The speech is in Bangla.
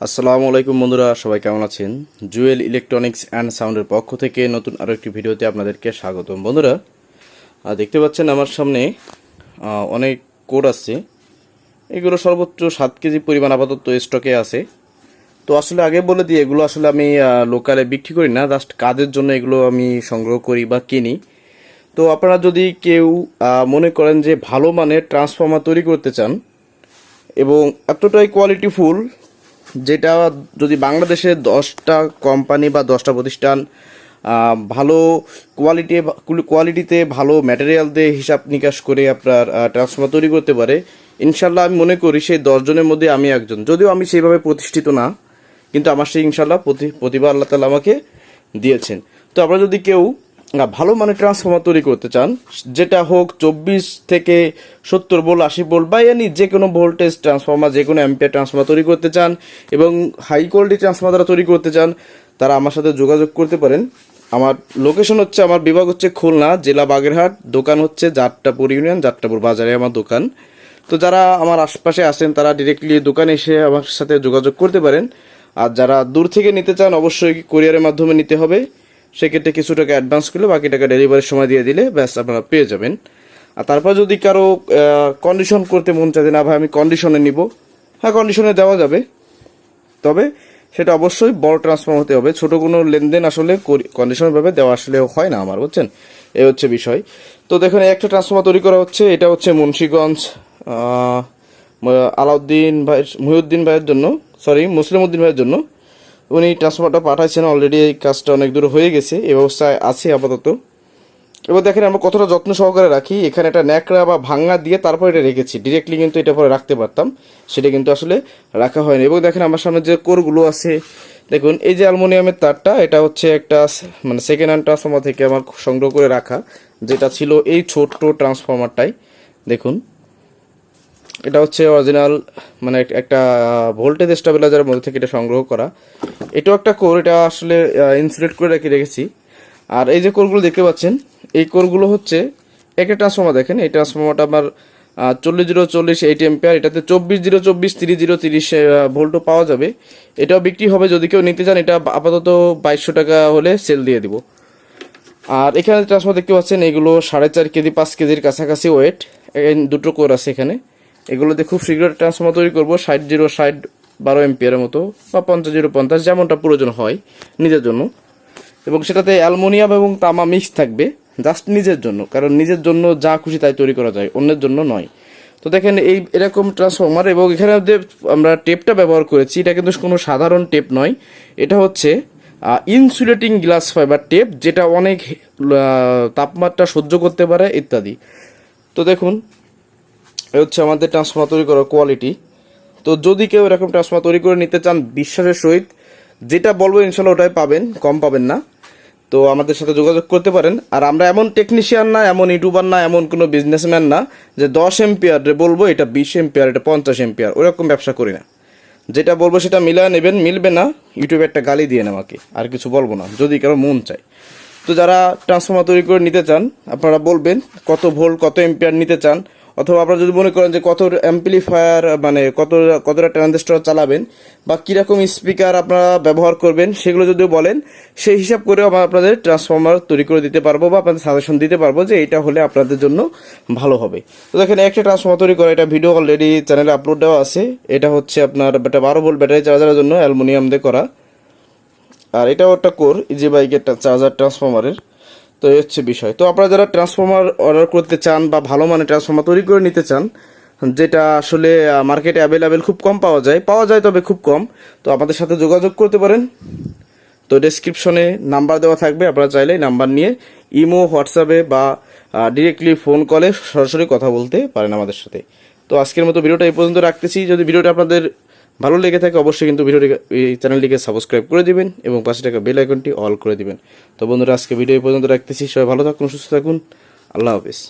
আসসালামু আলাইকুম বন্ধুরা, সবাই কেমন আছেন? জুয়েল ইলেকট্রনিক্স অ্যান্ড সাউন্ডের পক্ষ থেকে নতুন আরও একটি ভিডিওতে আপনাদেরকে স্বাগতম। বন্ধুরা দেখতে পাচ্ছেন আমার সামনে অনেক কোড আছে। এগুলো সর্বোচ্চ সাত কেজি পরিমাণ আপাতত স্টকে আছে। তো আসলে আগে বলে দিই, এগুলো আসলে আমি লোকালে বিক্রি করি না জাস্ট কাজের জন্য এগুলো আমি সংগ্রহ করি বা কিনি। তো আপনারা যদি কেউ মনে করেন যে ভালো মানের ট্রান্সফর্মার তৈরি করতে চান এবং এতটাই কোয়ালিটিফুল যেটা যদি বাংলাদেশে দশটা কোম্পানি বা দশটা প্রতিষ্ঠান ভালো কোয়ালিটি কোয়ালিটিতে ভালো ম্যাটেরিয়াল দিয়ে হিসাব নিকাশ করে আপনার ট্রান্সফর্মার তৈরি করতে পারে, ইনশাল্লাহ আমি মনে করি সেই দশজনের মধ্যে আমি একজন। যদিও আমি সেইভাবে প্রতিষ্ঠিত না, কিন্তু আমার সেই ইনশাল্লাহ প্রতি প্রতিভা আল্লাহ তালা আমাকে দিয়েছেন। তো আপনারা যদি কেউ ভালো মানের ট্রান্সফর্মার তৈরি করতে চান, যেটা হোক চব্বিশ থেকে সত্তর ভোল্ট আশি ভোল্ট বা এনি যে কোনো ভোল্টেজ ট্রান্সফর্মার যে কোনো অ্যাম্পিয়ার ট্রান্সফর্মার তৈরি করতে চান এবং হাই কোয়ালিটি ট্রান্সফর্মার তারা তৈরি করতে চান, তারা আমার সাথে যোগাযোগ করতে পারেন। আমার লোকেশন হচ্ছে, আমার বিভাগ হচ্ছে খুলনা, জেলা বাগেরহাট, দোকান হচ্ছে যাত্রাপুর ইউনিয়ন, যাত্রাপুর বাজারে আমার দোকান। তো যারা আমার আশপাশে আছেন, তারা ডিরেক্টলি দোকানে এসে আমার সাথে যোগাযোগ করতে পারেন। আর যারা দূর থেকে নিতে চান, অবশ্যই কোরিয়ারের মাধ্যমে নিতে হবে। সেক্ষেত্রে কিছু টাকা অ্যাডভান্স করলে বাকি টাকা ডেলিভারির সময় দিয়ে দিলে ব্যাস আপনারা পেয়ে যাবেন। আর তারপর যদি কারও কন্ডিশন করতে মন চায় না ভাই আমি কন্ডিশনে নিব হ্যাঁ কন্ডিশনে দেওয়া যাবে। তবে সেটা অবশ্যই বড় ট্রান্সফর্ম হতে হবে। ছোট কোনো লেনদেন আসলে কন্ডিশন ভাবে দেওয়া আসলে হয় না আমার, বুঝছেন? এই হচ্ছে বিষয়। তো দেখুন একটা ট্রান্সফর্মার তৈরি করা হচ্ছে, এটা হচ্ছে মুন্সীগঞ্জ আলাউদ্দিন ভাই মহিউদ্দিন ভাইয়ের জন্য সরি মুসলিম উদ্দিন ভাইয়ের জন্য। উনি ট্রান্সফর্মারটা পাঠাইছেন অলরেডি এই কাজটা অনেক দূর হয়ে গেছে, এই অবস্থায় আছে আপাতত। এবার দেখেন, আমরা কতটা যত্ন সহকারে রাখি, এখানে একটা ন্যাকড়া বা ভাঙা দিয়ে তারপর এটা রেখেছি ডিরেক্টলি কিন্তু এটা পরে রাখতে পারতাম, সেটা কিন্তু আসলে রাখা হয়নি। এবং দেখেন, আমার সামনে যে কোরগুলো আছে, দেখুন, এই যে অ্যালুমিনিয়ামের তারটা, এটা হচ্ছে একটা মানে সেকেন্ড হ্যান্ড ট্রান্সফর্মার থেকে আমার সংগ্রহ করে রাখা, যেটা ছিল এই ছোট্ট ট্রান্সফর্মারটাই দেখুন। এটা হচ্ছে অরিজিনাল মানে একটা ভোল্টেজ স্টেবিলাইজারের মধ্যে থেকে এটা সংগ্রহ করা। এটাও একটা কোর এটা আসলে ইনসুলেট করে রেখে রেখেছি। আর এই যে কোরগুলো দেখতে পাচ্ছেন, এই কোরগুলো হচ্ছে একটা ট্রান্সফর্মার দেখেন, এই ট্রান্সফর্মারটা আমার চল্লিশ জিরো চল্লিশ এইট এম্পিয়ার এটাতে চব্বিশ জিরো চব্বিশ তিরিশ জিরো তিরিশ ভোল্টও পাওয়া যাবে। এটাও বিক্রি হবে, যদি কেউ নিতে চান, এটা আপাতত বাইশশো টাকা হলে সেল দিয়ে দিব। আর এখানে ট্রান্সফর্মার দেখতে পাচ্ছেন, এগুলো সাড়ে চার কেজি, পাঁচ কেজির কাছাকাছি ওয়েট দুটো কোর আছে এখানে। এগুলোতে খুব শীঘ্র ট্রান্সফর্মার তৈরি করব, ষাট জিরো ষাট বারো এমপিয়ারের মতো, বা পঞ্চাশ জিরো পঞ্চাশ, যেমনটা প্রয়োজন হয় নিজের জন্য। এবং সেটাতে অ্যালমোনিয়াম এবং তামা মিক্স থাকবে জাস্ট নিজের জন্য, কারণ নিজের জন্য যা খুশি তাই তৈরি করা যায়, অন্যের জন্য নয়। তো দেখেন এই এরকম ট্রান্সফর্মার এবং এখানে যে আমরা টেপটা ব্যবহার করেছি, এটা কিন্তু কোনো সাধারণ টেপ নয়। এটা হচ্ছে ইনসুলেটিং গ্লাস ফাইবার টেপ যেটা অনেক তাপমাত্রা সহ্য করতে পারে, ইত্যাদি। তো দেখুন এ হচ্ছে আমাদের ট্রান্সফর্মার তৈরি করার কোয়ালিটি তো যদি কেউ এরকম ট্রান্সফর্মার তৈরি করে নিতে চান, বিশ্বাসের সহিত, যেটা বলব ইনশাল্লাহ ওটাই পাবেন, কম পাবেন না। তো আমাদের সাথে যোগাযোগ করতে পারেন। আর আমরা এমন টেকনিশিয়ান না, এমন ইউটিউবার না, এমন কোনো বিজনেসম্যান না, যে দশ এম্পিয়ার বলব, এটা বিশ এম্পিয়ার এটা পঞ্চাশ এম্পিয়ার ওরকম ব্যবসা করি না। যেটা বলব সেটা মিলা নেবেন, মিলবে না ইউটিউবে একটা গালি দিয়ে আমাকে, আর কিছু বলব না, যদি কারও মন চায়। তো যারা ট্রান্সফর্মার তৈরি করে নিতে চান, আপনারা বলবেন কত ভোল্ট কত এম্পিয়ার নিতে চান অথবা আপনারা যদি মনে করেন যে কত অ্যাম্পলিফায়ার মানে কত কতটা ট্রানজিস্টর চালাবেন বা কীরকম স্পিকার আপনারা ব্যবহার করবেন সেগুলো যদি বলেন, সেই হিসাব করে আমরা আপনাদের ট্রান্সফর্মার তৈরি করে দিতে পারব বা আপনাদের সাজেশন দিতে পারব যে এটা হলে আপনাদের জন্য ভালো হবে। তো দেখেন, একটা ট্রান্সফর্মার তৈরি করা, এটা ভিডিও অলরেডি চ্যানেলে আপলোড দেওয়া আছে। এটা হচ্ছে আপনার একটা বারো ভোল্ট ব্যাটারি চার্জারের জন্য অ্যালুমিনিয়াম দিয়ে করা। আর এটাও একটা কোর ইজি বাইকের চার্জার ট্রান্সফর্মারের তো এই হচ্ছে বিষয়। তো আপনারা যারা ট্রান্সফর্মার অর্ডার করতে চান বা ভালো মানের ট্রান্সফর্মার তৈরি করে নিতে চান, যেটা আসলে মার্কেটে অ্যাভেলেবেল খুব কম পাওয়া যায় পাওয়া যায় তবে খুব কম, তো আমাদের সাথে যোগাযোগ করতে পারেন। তো ডেসক্রিপশনে নাম্বার দেওয়া থাকবে, আপনারা চাইলে নাম্বার নিয়ে ইমো, হোয়াটসঅ্যাপে বা ডিরেক্টলি ফোন কলে সরাসরি কথা বলতে পারেন আমাদের সাথে। তো আজকের মতো ভিডিওটা এই পর্যন্ত রাখতেছি। যদি ভিডিওটা আপনাদের ভালো লেগে থাকে অবশ্যই কিন্তু ভিডিওটি এই চ্যানেলটিকে সাবস্ক্রাইব করে দিবেন এবং পাশে টাকা বেল আইকনটি অল করে দিবেন। তো বন্ধুরা, আজকে ভিডিও পর্যন্ত রাখতেছি। সবাই ভালো থাকুন, সুস্থ থাকুন। আল্লাহ হাফিজ।